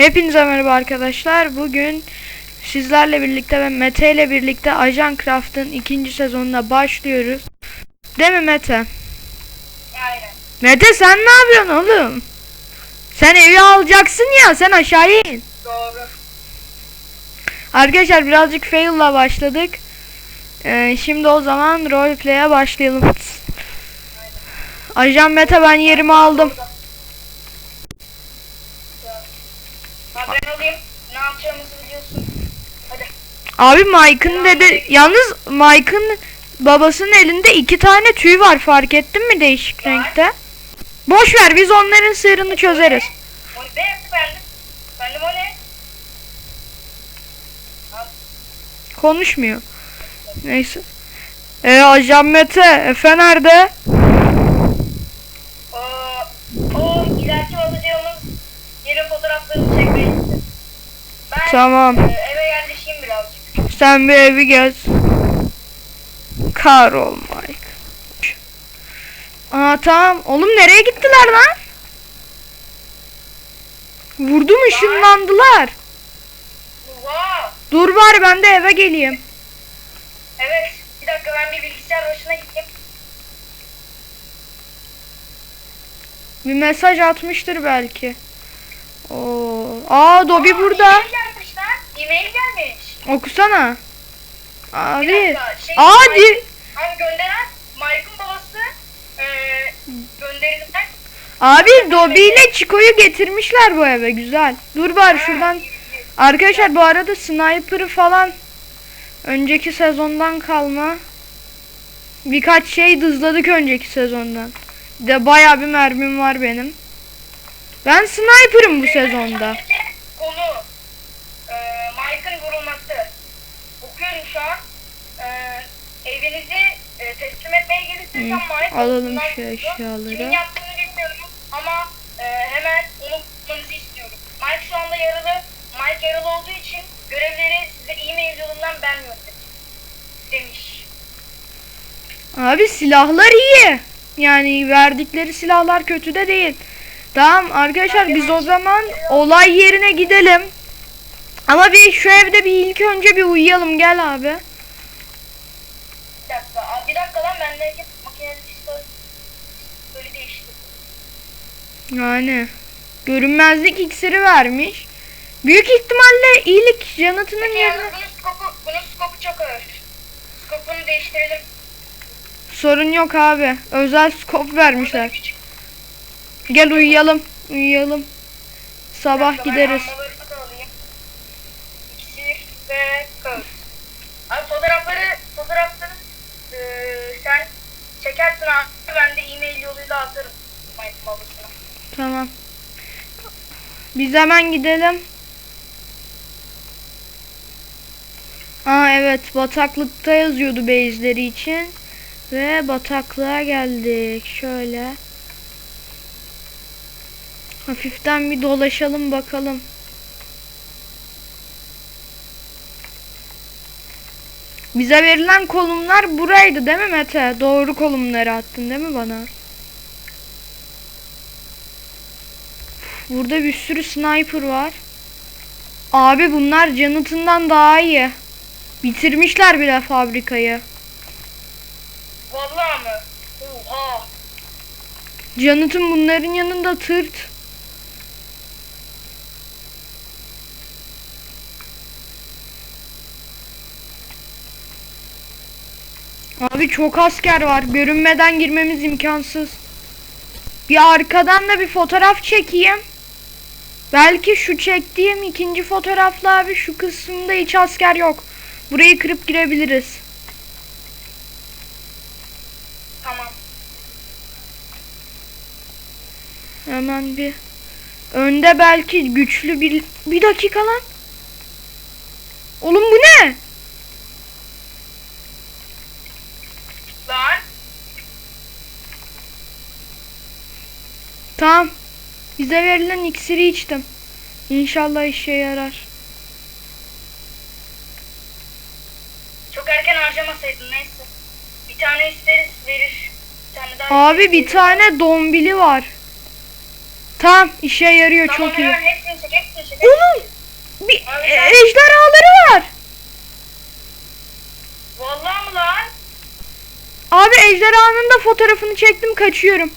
Hepinize merhaba arkadaşlar. Bugün sizlerle birlikte ve Mete ile birlikte Ajan Craft'ın ikinci sezonuna başlıyoruz. Değil mi Mete? Aynen. Mete sen ne yapıyorsun oğlum? Sen evi alacaksın ya sen aşağıya in. Doğru. Arkadaşlar birazcık fail'la başladık. Ee, şimdi o zaman roleplay'e başlayalım. Ajan Mete ben yerimi aldım. Ha ben alayım. Ne yapacağımızı biliyorsun. Hadi. Abi Mike'ın dedi yalnız Mike'ın babasının elinde iki tane tüy var fark ettin mi değişik renkte? Boş ver biz onların sırrını çözeriz. Konuşmuyor. Neyse. E Ajan Mete Efe nerede? O, o ileriki alacağımız yerin fotoğraflarını çekmeye gitti. Ben Tamam. e, eve yerleşeyim birazcık. Sen bir evi gez. Karol Mike. Aa tamam. Oğlum nereye gittiler lan? Vurdum ışınlandılar. Wow. Dur bari ben de eve geleyim. Evet. Bir dakika ben bir bilgisayar başına gideyim. Bir mesaj atmıştır belki. Oo. Aa Dobi burada. E-mail gelmiş lan. E-mail gelmiş. Okusana. Bir Abi. dakika, şey- Aa di Hani gönderen Mike'ın babası e, gönderilen Abi Dobi ile Chico'yu getirmişler bu eve güzel. Dur bari şuradan. Arkadaşlar bu arada sniper'ı falan önceki sezondan kalma birkaç şey dızladık önceki sezondan. De bayağı bir mermim var benim. Ben sniper'ım bu sezonda. Konu e, Mike'ın vurulması. Okuyorum şu an. E, evinizi e, teslim etmeye gelirsem Hı, Mike alalım şu eşyaları. Kimin yaptığını bilmiyorum ama e, hemen onu bulmanızı istiyorum. Mike şu anda yaralı. Mike yaralı olduğu için görevleri size e-mail yolundan ben göndereceğim. Demiş. Abi silahlar iyi. Yani verdikleri silahlar kötü de değil. Tamam arkadaşlar biz o zaman olay yerine gidelim. Ama bir şu evde bir ilk önce bir uyuyalım gel abi. Bir dakika. Aa, bir dakika lan bendeki makineli pistol böyle değişti. Yani görünmezlik iksiri vermiş. Büyük ihtimalle iyilik Peki yerine yalnız bunun skopu, bunun skopu çok ağır. Skopunu değiştirelim. sorun yok abi. Özel skop vermişler. Gel uyuyalım. Uyuyalım. Sabah ben gideriz. Ve kağıt. Abi fotoğrafları, fotoğrafları eee, sen çekersin abi. Ben de e-mail yoluyla atarım. Tamam. Biz hemen gidelim. Aa evet bataklıkta yazıyordu base'leri için. Ve bataklığa geldik. Şöyle. Hafiften bir dolaşalım bakalım. Bize verilen konumlar buraydı değil mi Mete? Doğru konumları attın değil mi bana? Burada bir sürü sniper var. Abi bunlar Jonathan'dan daha iyi. Bitirmişler bile fabrikayı. Vallahi mı? Oha. Jonathan bunların yanında tırt. Abi çok asker var. Görünmeden girmemiz imkansız. Bir arkadan da bir fotoğraf çekeyim. Belki şu çektiğim ikinci fotoğrafla abi şu kısımda hiç asker yok. Burayı kırıp girebiliriz. Tamam. Hemen bir önde belki güçlü bir bir dakika lan. Oğlum bu ne? Lan. Tamam. Bize verilen iksiri içtim. İnşallah işe yarar. Çok erken harcamasaydın neyse. Bir tane isteriz verir. Bir tane daha Abi bir tane dombili var. Tamam işe yarıyor Tamam çok iyi. hemen hepsini çek hepsini çek. Oğlum bir Abi e, ejderhaları var. Vallahi mı lan? Abi ejderhanın da fotoğrafını çektim kaçıyorum.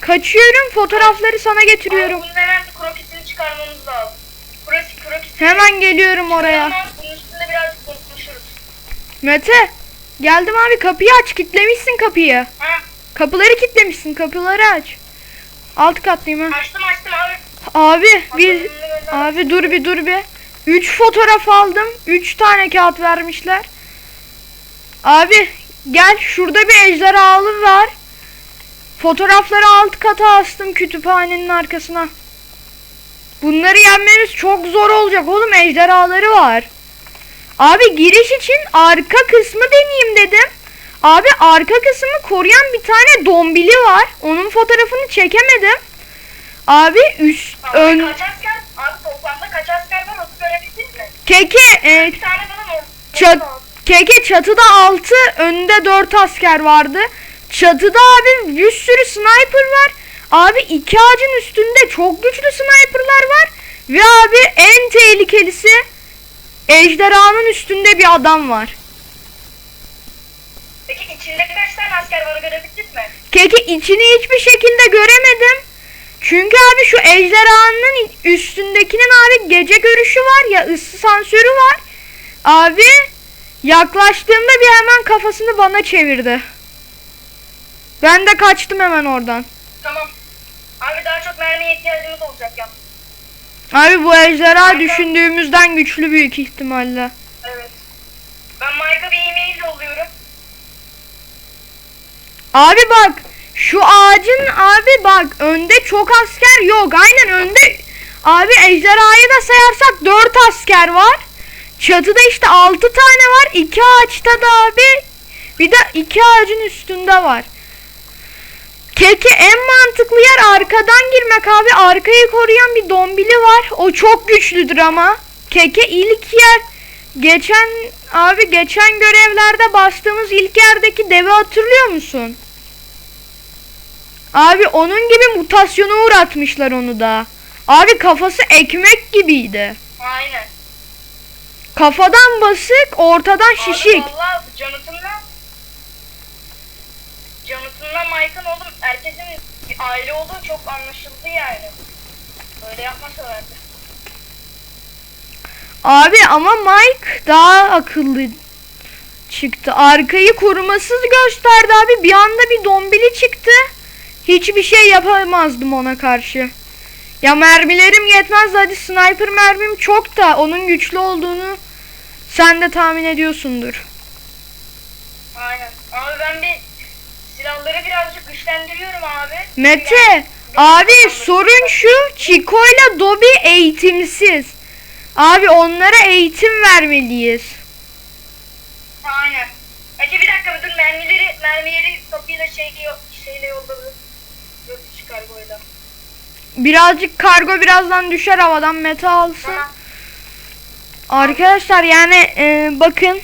Kaçıyorum fotoğrafları sana getiriyorum. Abi bunun hemen krokisini çıkarmamız lazım. Kroki, krokisini Hemen geliyorum oraya. Bunun üstünde birazcık konuşuruz. Mete geldim abi kapıyı aç kitlemişsin kapıyı. Ha, Kapıları kitlemişsin kapıları aç. Alt kattayım ha. açtım açtım abi. Abi bir abi dur bir dur bir. 3 fotoğraf aldım. 3 tane kağıt vermişler. Abi gel şurada bir ejderhalı var. Fotoğrafları alt kata astım kütüphanenin arkasına. Bunları yenmemiz çok zor olacak oğlum ejderhaları var. Abi giriş için arka kısmı deneyeyim dedim. Abi arka kısmı koruyan bir tane dombili var. Onun fotoğrafını çekemedim. Abi üst Abi ön kaç asker? Abi toplamda kaç asker var onu görebildin mi? keke e, Bir tane oldu. Çat, keke çatıda 6 önde 4 asker vardı. Çatıda abi bir sürü sniper var. Abi iki ağacın üstünde çok güçlü sniperlar var. Ve abi en tehlikelisi ejderhanın üstünde bir adam var. Peki içinde kaç tane asker var görebildin mi? Keke içini hiçbir şekilde göremedim. Çünkü abi şu ejderhanın üstündekinin abi gece görüşü var ya ısı sansürü var. Abi yaklaştığımda bir hemen kafasını bana çevirdi. Ben de kaçtım hemen oradan. Tamam. Abi daha çok mermiye ihtiyacımız olacak ya. Abi bu ejderha düşündüğümüzden güçlü büyük ihtimalle. Evet. Ben Mike'a bir e-mail yolluyorum. Abi bak şu ağacın abi bak önde çok asker yok. Aynen önde abi ejderhayı da sayarsak 4 asker var. Çatıda işte 6 tane var. 2 ağaçta da abi bir de 2 ağacın üstünde var. Keke en mantıklı yer arkadan girmek abi. Arkayı koruyan bir dombili var. O çok güçlüdür ama. Keke ilk yer geçen abi geçen görevlerde bastığımız ilk yerdeki devi hatırlıyor musun? Abi onun gibi mutasyona uğratmışlar onu da. Abi kafası ekmek gibiydi. Aynen. Kafadan basık, ortadan şişik. Abi valla Jonathan'la Jonathan'la Mike'ın oğlum herkesin bir aile olduğu çok anlaşıldı yani. Öyle yapmasalardı. Abi ama Mike daha akıllı çıktı. Arkayı korumasız gösterdi abi. Bir anda bir dombili çıktı. Hiçbir şey yapamazdım ona karşı. Ya mermilerim yetmez hadi sniper mermim çok da onun güçlü olduğunu sen de tahmin ediyorsundur. Aynen. Abi ben bir silahları birazcık güçlendiriyorum abi. Mete, abi sorun şu, Chico ile Dobby eğitimsiz. Abi onlara eğitim vermeliyiz. Aynen. Ece bir dakika dur mermileri mermileri kapıyla şeyle, şeyle yolladı. Yok çıkar. Birazcık kargo birazdan düşer havadan Mete alsın. Tamam. Arkadaşlar yani e, bakın.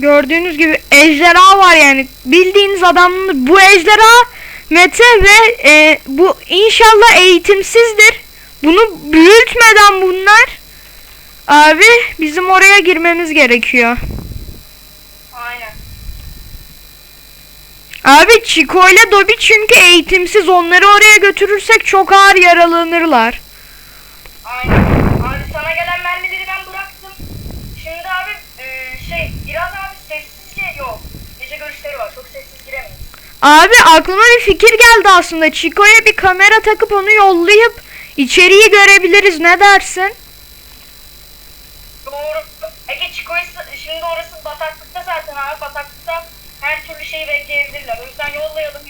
Gördüğünüz gibi ejderha var yani. Bildiğiniz adamdır. Bu ejderha Mete ve e, bu inşallah eğitimsizdir. Bunu büyütmeden bunlar abi bizim oraya girmemiz gerekiyor. Aynen. Abi Chico ile Dobby çünkü eğitimsiz. Onları oraya götürürsek çok ağır yaralanırlar. Aynen. Abi sana gelen mermileri ben bıraktım. Şimdi abi e, şey biraz abi sessizce yok. Gece görüşleri var. Çok sessiz giremeyiz. Abi aklıma bir fikir geldi aslında. Chico'ya bir kamera takıp onu yollayıp içeriği görebiliriz. Ne dersin? Doğru. Ege Çiko'yu şimdi orası bataklıkta zaten abi. Bataklıkta her türlü şeyi bekleyebilirler. O yüzden yollayalım.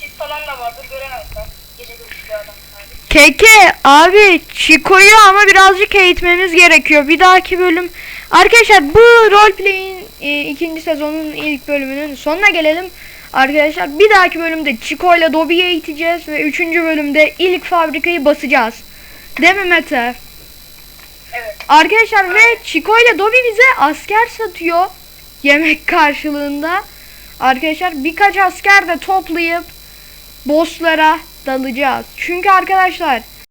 Siz falan da vardır göremezler. Gece görüşlü adam abi. Keke abi Chico'yu ama birazcık eğitmemiz gerekiyor. Bir dahaki bölüm. Arkadaşlar bu roleplay'in e, ikinci sezonun ilk bölümünün sonuna gelelim. Arkadaşlar bir dahaki bölümde Chico ile Dobby'yi eğiteceğiz ve üçüncü bölümde ilk fabrikayı basacağız. Değil mi Mete? Evet. Arkadaşlar ve Chico ile Dobby bize asker satıyor yemek karşılığında. Arkadaşlar birkaç asker de toplayıp bosslara dalacağız. Çünkü arkadaşlar